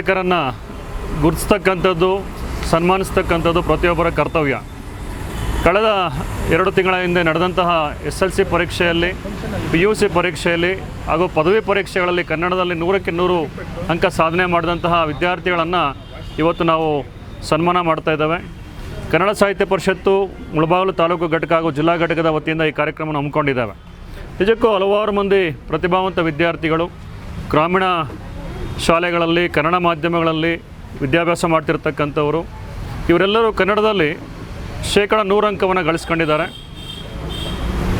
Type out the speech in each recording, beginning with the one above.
ಸಾಧಕರನ್ನು ಗುರುತಿಸ್ತಕ್ಕಂಥದ್ದು ಸನ್ಮಾನಿಸ್ತಕ್ಕಂಥದ್ದು ಪ್ರತಿಯೊಬ್ಬರ ಕರ್ತವ್ಯ. ಕಳೆದ ಎರಡು ತಿಂಗಳ ಹಿಂದೆ ನಡೆದಂತಹ ಎಸ್ ಎಲ್ ಸಿ ಪರೀಕ್ಷೆಯಲ್ಲಿ, ಪಿ ಯು ಸಿ ಪರೀಕ್ಷೆಯಲ್ಲಿ ಹಾಗೂ ಪದವಿ ಪರೀಕ್ಷೆಗಳಲ್ಲಿ ಕನ್ನಡದಲ್ಲಿ ನೂರಕ್ಕೆ ನೂರು ಅಂಕ ಸಾಧನೆ ಮಾಡಿದಂತಹ ವಿದ್ಯಾರ್ಥಿಗಳನ್ನು ಇವತ್ತು ನಾವು ಸನ್ಮಾನ ಮಾಡ್ತಾ ಇದ್ದೇವೆ. ಕನ್ನಡ ಸಾಹಿತ್ಯ ಪರಿಷತ್ತು, ಮುಳಬಾಗಿಲು ತಾಲೂಕು ಘಟಕ ಹಾಗೂ ಜಿಲ್ಲಾ ಘಟಕದ ವತಿಯಿಂದ ಈ ಕಾರ್ಯಕ್ರಮವನ್ನು ಹಮ್ಮಿಕೊಂಡಿದ್ದಾವೆ. ನಿಜಕ್ಕೂ ಹಲವಾರು ಮಂದಿ ಪ್ರತಿಭಾವಂತ ವಿದ್ಯಾರ್ಥಿಗಳು, ಗ್ರಾಮೀಣ ಶಾಲೆಗಳಲ್ಲಿ, ಕನ್ನಡ ಮಾಧ್ಯಮಗಳಲ್ಲಿ ವಿದ್ಯಾಭ್ಯಾಸ ಮಾಡ್ತಿರ್ತಕ್ಕಂಥವರು, ಇವರೆಲ್ಲರೂ ಕನ್ನಡದಲ್ಲಿ ಶೇಕಡ ನೂರು ಅಂಕವನ್ನು ಗಳಿಸ್ಕೊಂಡಿದ್ದಾರೆ.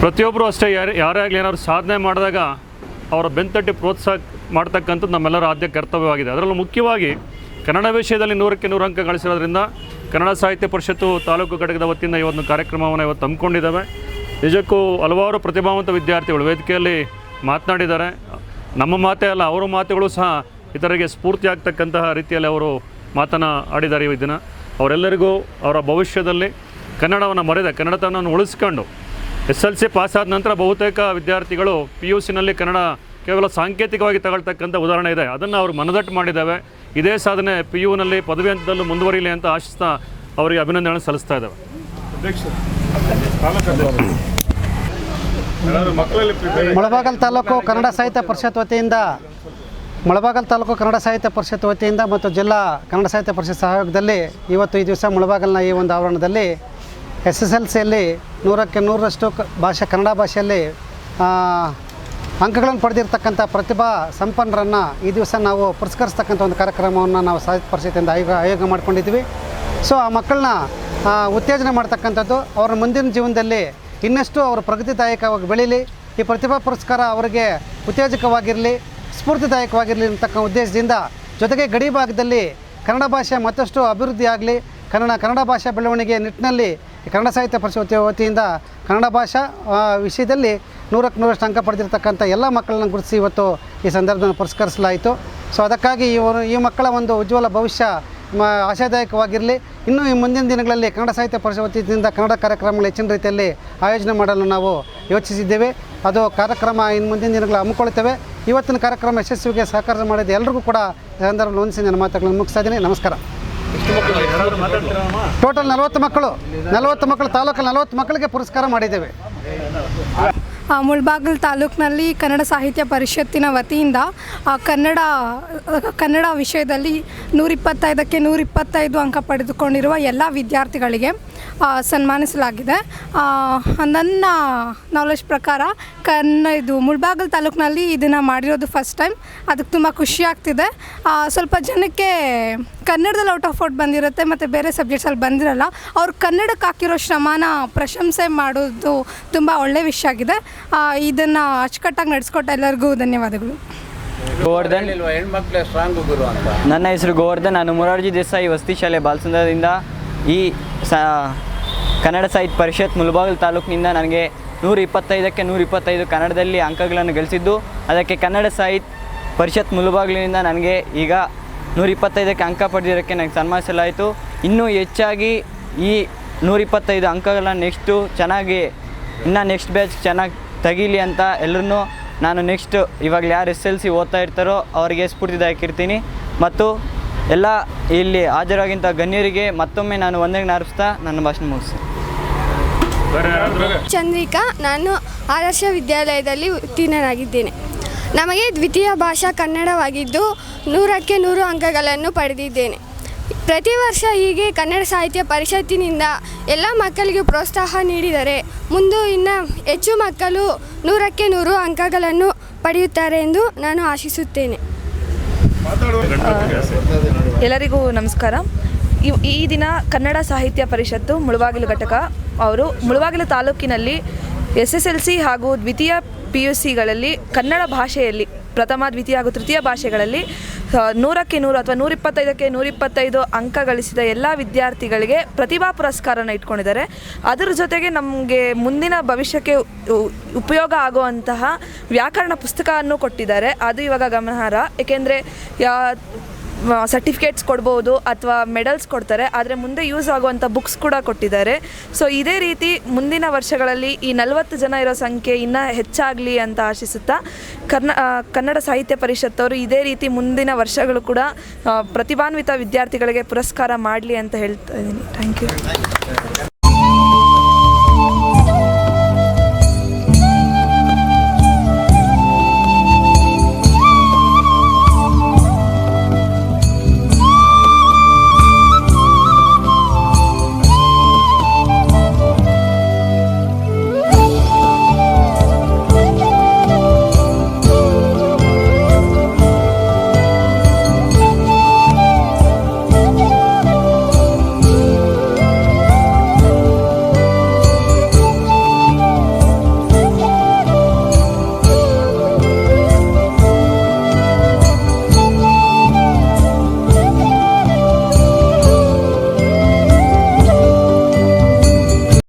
ಪ್ರತಿಯೊಬ್ಬರು ಅಷ್ಟೇ ಯಾರು, ಯಾರೇ ಆಗಲಿ ಏನಾದ್ರು ಸಾಧನೆ ಮಾಡಿದಾಗ ಅವರ ಬೆಂತಟ್ಟಿ ಪ್ರೋತ್ಸಾಹ ಮಾಡ್ತಕ್ಕಂಥದ್ದು ನಮ್ಮೆಲ್ಲರ ಆದ್ಯ ಕರ್ತವ್ಯವಾಗಿದೆ. ಅದರಲ್ಲೂ ಮುಖ್ಯವಾಗಿ ಕನ್ನಡ ವಿಷಯದಲ್ಲಿ ನೂರಕ್ಕೆ ನೂರು ಅಂಕ ಗಳಿಸಿರೋದ್ರಿಂದ ಕನ್ನಡ ಸಾಹಿತ್ಯ ಪರಿಷತ್ತು ತಾಲೂಕು ಘಟಕದ ವತಿಯಿಂದ ಒಂದು ಕಾರ್ಯಕ್ರಮವನ್ನು ಇವತ್ತು ಹಮ್ಮಿಕೊಂಡಿದ್ದಾವೆ. ನಿಜಕ್ಕೂ ಹಲವಾರು ಪ್ರತಿಭಾವಂತ ವಿದ್ಯಾರ್ಥಿಗಳು ವೇದಿಕೆಯಲ್ಲಿ ಮಾತನಾಡಿದ್ದಾರೆ. ನಮ್ಮ ಮಾತೇ ಅಲ್ಲ, ಅವರ ಮಾತುಗಳು ಸಹ ಇತರರಿಗೆ ಸ್ಫೂರ್ತಿ ಆಗ್ತಕ್ಕಂತಹ ರೀತಿಯಲ್ಲಿ ಅವರು ಮಾತನ್ನು ಆಡಿದ್ದಾರೆ ಈ ದಿನ. ಅವರೆಲ್ಲರಿಗೂ ಅವರ ಭವಿಷ್ಯದಲ್ಲಿ ಕನ್ನಡವನ್ನು ಮರೆದ ಕನ್ನಡತನವನ್ನು ಉಳಿಸ್ಕೊಂಡು ಎಸ್ ಎಲ್ ಸಿ ಪಾಸ್ ಆದ ನಂತರ ಬಹುತೇಕ ವಿದ್ಯಾರ್ಥಿಗಳು ಪಿ ಯು ಸಿನಲ್ಲಿ ಕನ್ನಡ ಕೇವಲ ಸಾಂಕೇತಿಕವಾಗಿ ತಗೊಳ್ತಕ್ಕಂಥ ಉದಾಹರಣೆ ಇದೆ. ಅದನ್ನು ಅವರು ಮನದಟ್ಟು ಮಾಡಿದ್ದಾವೆ. ಇದೇ ಸಾಧನೆ ಪಿ ಯುನಲ್ಲಿ ಪದವಿ ಹಂತದಲ್ಲೂ ಮುಂದುವರಿಯಲಿ ಅಂತ ಆಶಿಸ್ತಾ ಅವರಿಗೆ ಅಭಿನಂದನೆ ಸಲ್ಲಿಸ್ತಾ ಇದ್ದಾವೆ. ಮುಳಬಾಗಲ್ ತಾಲೂಕು ಕನ್ನಡ ಸಾಹಿತ್ಯ ಪರಿಷತ್ ವತಿಯಿಂದ ಮುಳಬಾಗಲ್ ತಾಲೂಕು ಕನ್ನಡ ಸಾಹಿತ್ಯ ಪರಿಷತ್ ವತಿಯಿಂದ ಮತ್ತು ಜಿಲ್ಲಾ ಕನ್ನಡ ಸಾಹಿತ್ಯ ಪರಿಷತ್ ಸಹಯೋಗದಲ್ಲಿ ಇವತ್ತು ಈ ದಿವಸ ಮುಳಬಾಗಲ್ನ ಈ ಒಂದು ಆವರಣದಲ್ಲಿ ಎಸ್ ಎಸ್ ಎಲ್ ಸಿಯಲ್ಲಿ ನೂರಕ್ಕೆ ನೂರರಷ್ಟು ಭಾಷೆ, ಕನ್ನಡ ಭಾಷೆಯಲ್ಲಿ ಅಂಕಗಳನ್ನು ಪಡೆದಿರ್ತಕ್ಕಂಥ ಪ್ರತಿಭಾ ಸಂಪನ್ನರನ್ನು ಈ ದಿವಸ ನಾವು ಪುರಸ್ಕರಿಸ್ತಕ್ಕಂಥ ಒಂದು ಕಾರ್ಯಕ್ರಮವನ್ನು ನಾವು ಸಾಹಿತ್ಯ ಪರಿಷತ್ತಿಂದ ಆಯೋಗ ಆಯೋಗ ಮಾಡ್ಕೊಂಡಿದ್ವಿ ಸೊ, ಆ ಮಕ್ಕಳನ್ನ ಉತ್ತೇಜನ ಮಾಡ್ತಕ್ಕಂಥದ್ದು ಅವರ ಮುಂದಿನ ಜೀವನದಲ್ಲಿ ಇನ್ನಷ್ಟು ಅವರು ಪ್ರಗತಿದಾಯಕವಾಗಿ ಬೆಳೀಲಿ. ಈ ಪ್ರತಿಭಾ ಪುರಸ್ಕಾರ ಅವರಿಗೆ ಉತ್ತೇಜಕವಾಗಿರಲಿ. ಸ್ಫೂರ್ತಿದಾಯಕವಾಗಿರಲಿ ಅಂತಕ್ಕ ಉದ್ದೇಶದಿಂದ ಜೊತೆಗೆ ಗಡಿ ಭಾಗದಲ್ಲಿ ಕನ್ನಡ ಭಾಷೆ ಮತ್ತಷ್ಟು ಅಭಿವೃದ್ಧಿಯಾಗಲಿ ಕನ್ನಡ ಕನ್ನಡ ಭಾಷಾ ಬೆಳವಣಿಗೆ ನಿಟ್ಟಿನಲ್ಲಿ ಕನ್ನಡ ಸಾಹಿತ್ಯ ಪರಿಷತ್ ವತಿ- ವತಿಯಿಂದ ಕನ್ನಡ ಭಾಷಾ ವಿಷಯದಲ್ಲಿ ನೂರಕ್ಕೆ ನೂರಷ್ಟು ಅಂಕ ಪಡೆದಿರ್ತಕ್ಕಂಥ ಎಲ್ಲ ಮಕ್ಕಳನ್ನ ಗುರುತಿಸಿ ಇವತ್ತು ಈ ಸಂದರ್ಭದಲ್ಲಿ ಪುರಸ್ಕರಿಸಲಾಯಿತು. ಸೊ, ಅದಕ್ಕಾಗಿ ಇವರು ಈ ಮಕ್ಕಳ ಒಂದು ಉಜ್ವಲ ಭವಿಷ್ಯ, ಮ, ಆಶಾದಾಯಕವಾಗಿರಲಿ. ಇನ್ನೂ ಈ ಮುಂದಿನ ದಿನಗಳಲ್ಲಿ ಕನ್ನಡ ಸಾಹಿತ್ಯ ಪರಿಷತ್ ವತಿಯಿಂದ ಕನ್ನಡ ಕಾರ್ಯಕ್ರಮಗಳು ಹೆಚ್ಚಿನ ರೀತಿಯಲ್ಲಿ ಆಯೋಜನೆ ಮಾಡಲು ನಾವು ಯೋಚಿಸಿದ್ದೇವೆ. ಅದು ಕಾರ್ಯಕ್ರಮ ಇನ್ನು ಮುಂದಿನ ದಿನಗಳು ಹಮ್ಮಿಕೊಳ್ತೇವೆ ಇವತ್ತಿನ ಕಾರ್ಯಕ್ರಮ ಯಶಸ್ವಿಗೆ ಸಹಕಾರ ಮಾಡಿದ ಎಲ್ರಿಗೂ ಕೂಡ ಸಂದರ್ಭ ನೋಂದಿಸಿ ನನ್ನ ಮಾತುಗಳನ್ನು ಮುಗಿಸ್ತಾ ಇದ್ದೀನಿ. ನಮಸ್ಕಾರ. ಟೋಟಲ್ ನಲವತ್ತು ಮಕ್ಕಳು ನಲವತ್ತು ಮಕ್ಕಳು, ತಾಲೂಕಲ್ಲಿ ನಲವತ್ತು ಮಕ್ಕಳಿಗೆ ಪುರಸ್ಕಾರ ಮಾಡಿದ್ದೇವೆ. ಮುಳ್ಬಾಗಿಲು ತಾಲೂಕಿನಲ್ಲಿ ಕನ್ನಡ ಸಾಹಿತ್ಯ ಪರಿಷತ್ತಿನ ವತಿಯಿಂದ ಕನ್ನಡ ಕನ್ನಡ ವಿಷಯದಲ್ಲಿ ನೂರಿಪ್ಪತ್ತೈದಕ್ಕೆ ನೂರಿಪ್ಪತ್ತೈದು ಅಂಕ ಪಡೆದುಕೊಂಡಿರುವ ಎಲ್ಲ ವಿದ್ಯಾರ್ಥಿಗಳಿಗೆ ಸನ್ಮಾನಿಸಲಾಗಿದೆ. ನನ್ನ ನಾಲೆಜ್ ಪ್ರಕಾರ ಕನ್ನ ಇದು ಮುಳ್ಬಾಗಲ್ ತಾಲೂಕಿನಲ್ಲಿ ಇದನ್ನು ಮಾಡಿರೋದು ಫಸ್ಟ್ ಟೈಮ್ ಅದಕ್ಕೆ ತುಂಬ ಖುಷಿ ಆಗ್ತಿದೆ. ಸ್ವಲ್ಪ ಜನಕ್ಕೆ ಕನ್ನಡದಲ್ಲಿ ಔಟ್ ಆಫ್ ಔಟ್ ಬಂದಿರುತ್ತೆ ಮತ್ತು ಬೇರೆ ಸಬ್ಜೆಕ್ಟ್ಸಲ್ಲಿ ಬಂದಿರಲ್ಲ ಅವ್ರು ಕನ್ನಡಕ್ಕೆ ಹಾಕಿರೋ ಶ್ರಮನ ಪ್ರಶಂಸೆ ಮಾಡೋದು ತುಂಬ ಒಳ್ಳೆಯ ವಿಷಯ ಆಗಿದೆ. ಇದನ್ನು ಅಚ್ಚುಕಟ್ಟಾಗಿ ನಡೆಸ್ಕೊಟ್ಟ ಎಲ್ಲರಿಗೂ ಧನ್ಯವಾದಗಳು. ಗೋವರ್ಧನ್. ಹೆಣ್ಮಕ್ಳೇ ಸ್ಟ್ರಾಂಗ್ ಗುರು ಅಂತ. ನನ್ನ ಹೆಸರು ಗೋವರ್ಧನ್. ನಾನು ಮುರಾರ್ಜಿ ದೇಸಾಯಿ ವಸತಿ ಶಾಲೆ ಬಾಲಸುಂದರದಿಂದ. ಈ ಸ ಕನ್ನಡ ಸಾಹಿತ್ಯ ಪರಿಷತ್ ಮುಲ್ಬಾಗಲ್ ತಾಲೂಕಿನಿಂದ ನನಗೆ ನೂರ ಇಪ್ಪತ್ತೈದಕ್ಕೆ ನೂರ ಇಪ್ಪತ್ತೈದು ಕನ್ನಡದಲ್ಲಿ ಅಂಕಗಳನ್ನು ಗಳಿಸಿದ್ದು, ಅದಕ್ಕೆ ಕನ್ನಡ ಸಾಹಿತ್ಯ ಪರಿಷತ್ ಮುಲ್ಬಾಗಲಿನಿಂದ ನನಗೆ ಈಗ ನೂರ ಇಪ್ಪತ್ತೈದಕ್ಕೆ ಅಂಕ ಪಡೆದಿರೋಕ್ಕೆ ನನಗೆ ಸನ್ಮಾನಿಸಲಾಯಿತು. ಇನ್ನೂ ಹೆಚ್ಚಾಗಿ ಈ ನೂರ ಇಪ್ಪತ್ತೈದು ಅಂಕಗಳನ್ನು ನೆಕ್ಸ್ಟು ಚೆನ್ನಾಗಿ ಇನ್ನೂ ನೆಕ್ಸ್ಟ್ ಬ್ಯಾಚ್ ಚೆನ್ನಾಗಿ ತೆಗೀಲಿ ಅಂತ ಎಲ್ಲರೂ ನಾನು ನೆಕ್ಸ್ಟ್ ಇವಾಗ ಯಾರು ಎಸ್ ಎಲ್ ಸಿ ಓದ್ತಾ ಇರ್ತಾರೋ ಅವರಿಗೆ ಸ್ಫೂರ್ತಿದಾಯಕಿರ್ತೀನಿ ಮತ್ತು ಎಲ್ಲ ಇಲ್ಲಿ ಹಾಜರಾಗಿಂಥ ಗಣ್ಯರಿಗೆ ಮತ್ತೊಮ್ಮೆ ನಾನು ವಂದನೆ ನಾರಿಸ್ತಾ ನನ್ನ ಭಾಷಣ ಮುಗಿಸ್ತೀನಿ. ಚಂದ್ರಿಕಾ ನಾನು ಆದರ್ಶ ವಿದ್ಯಾಲಯದಲ್ಲಿ ಉತ್ತೀರ್ಣನಾಗಿದ್ದೇನೆ. ನಮಗೆ ದ್ವಿತೀಯ ಭಾಷಾ ಕನ್ನಡವಾಗಿದ್ದು ನೂರಕ್ಕೆ ನೂರು ಅಂಕಗಳನ್ನು ಪಡೆದಿದ್ದೇನೆ. ಪ್ರತಿ ವರ್ಷ ಹೀಗೆ ಕನ್ನಡ ಸಾಹಿತ್ಯ ಪರಿಷತ್ತಿನಿಂದ ಎಲ್ಲ ಮಕ್ಕಳಿಗೆ ಪ್ರೋತ್ಸಾಹ ನೀಡಿದರೆ ಮುಂದೆ ಇನ್ನು ಹೆಚ್ಚು ಮಕ್ಕಳು ನೂರಕ್ಕೆ ನೂರು ಅಂಕಗಳನ್ನು ಪಡೆಯುತ್ತಾರೆ ಎಂದು ನಾನು ಆಶಿಸುತ್ತೇನೆ. ಎಲ್ಲರಿಗೂ ನಮಸ್ಕಾರ. ಈ ದಿನ ಕನ್ನಡ ಸಾಹಿತ್ಯ ಪರಿಷತ್ತು ಮುಳುವಾಗಿಲು ಘಟಕ ಅವರು ಮುಳುವಾಗಿಲು ತಾಲೂಕಿನಲ್ಲಿ ಎಸ್ ಎಸ್ ಎಲ್ ಸಿ ಹಾಗೂ ದ್ವಿತೀಯ ಪಿ ಯು ಸಿಗಳಲ್ಲಿ ಕನ್ನಡ ಭಾಷೆಯಲ್ಲಿ, ಪ್ರಥಮ, ದ್ವಿತೀಯ ಹಾಗೂ ತೃತೀಯ ಭಾಷೆಗಳಲ್ಲಿ ನೂರಕ್ಕೆ ನೂರು ಅಥವಾ ನೂರಿಪ್ಪತ್ತೈದಕ್ಕೆ ನೂರಿಪ್ಪತ್ತೈದು ಅಂಕ ಗಳಿಸಿದ ಎಲ್ಲ ವಿದ್ಯಾರ್ಥಿಗಳಿಗೆ ಪ್ರತಿಭಾ ಪುರಸ್ಕಾರನ ಇಟ್ಕೊಂಡಿದ್ದಾರೆ. ಅದರ ಜೊತೆಗೆ ನಮಗೆ ಮುಂದಿನ ಭವಿಷ್ಯಕ್ಕೆ ಉಪಯೋಗ ಆಗುವಂತಹ ವ್ಯಾಕರಣ ಪುಸ್ತಕವನ್ನು ಕೊಟ್ಟಿದ್ದಾರೆ. ಅದು ಇವಾಗ ಗಮನಾರ್ಹ. ಏಕೆಂದರೆ, ಯಾ ಸರ್ಟಿಫಿಕೇಟ್ಸ್ ಕೊಡ್ಬೋದು ಅಥವಾ ಮೆಡಲ್ಸ್ ಕೊಡ್ತಾರೆ, ಆದರೆ ಮುಂದೆ ಯೂಸ್ ಆಗುವಂಥ ಬುಕ್ಸ್ ಕೂಡ ಕೊಟ್ಟಿದ್ದಾರೆ. ಸೊ ಇದೇ ರೀತಿ ಮುಂದಿನ ವರ್ಷಗಳಲ್ಲಿ ಈ ನಲವತ್ತು ಜನ ಇರೋ ಸಂಖ್ಯೆ ಇನ್ನೂ ಹೆಚ್ಚಾಗಲಿ ಅಂತ ಆಶಿಸುತ್ತಾ, ಕರ್ನ ಕನ್ನಡ ಸಾಹಿತ್ಯ ಪರಿಷತ್ತವರು ಇದೇ ರೀತಿ ಮುಂದಿನ ವರ್ಷಗಳು ಕೂಡ ಪ್ರತಿಭಾನ್ವಿತ ವಿದ್ಯಾರ್ಥಿಗಳಿಗೆ ಪುರಸ್ಕಾರ ಮಾಡಲಿ ಅಂತ ಹೇಳ್ತಾ ಇದ್ದೀನಿ. Thank you